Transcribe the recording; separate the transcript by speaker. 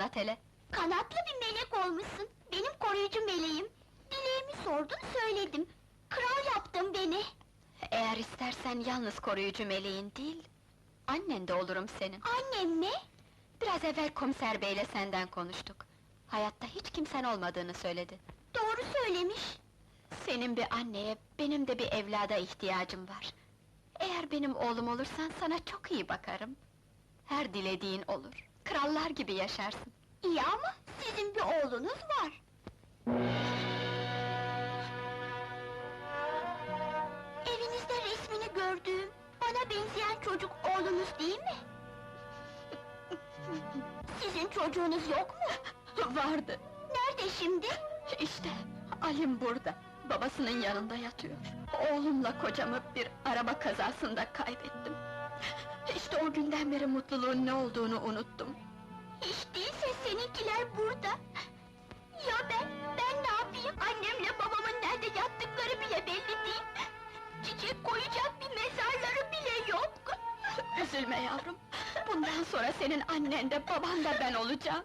Speaker 1: anlat hele.
Speaker 2: Kanatlı bir melek olmuşsun. Benim koruyucu meleğim. Dileğimi sordun söyledim. Kral yaptın beni.
Speaker 1: Eğer istersen yalnız koruyucu meleğin değil... ...annen de olurum senin.
Speaker 2: Annem mi?
Speaker 1: Biraz evvel komiser beyle senden konuştuk. Hayatta hiç kimsen olmadığını söyledi.
Speaker 2: Doğru söylemiş.
Speaker 1: Senin bir anneye, benim de bir evlada ihtiyacım var. Eğer benim oğlum olursan sana çok iyi bakarım. Her dilediğin olur. Krallar gibi yaşarsın.
Speaker 2: İyi ama sizin bir oğlunuz var. Evinizde resmini gördüğüm, bana benzeyen çocuk oğlunuz değil mi? Sizin çocuğunuz yok mu?
Speaker 1: Vardı.
Speaker 2: Nerede şimdi?
Speaker 1: İşte, Alim burada. Babasının yanında yatıyor. Oğlumla kocamı bir araba kazasında kaybettim. İşte o günden beri mutluluğun ne olduğunu unuttum.
Speaker 2: Hiç değilse seninkiler burada. Ya ben, ben ne yapayım? Annemle babamın nerede yattıkları bile belli değil. Çiçek koyacak bir mezarları bile yok.
Speaker 1: Üzülme yavrum. Bundan sonra senin annen de baban da ben olacağım.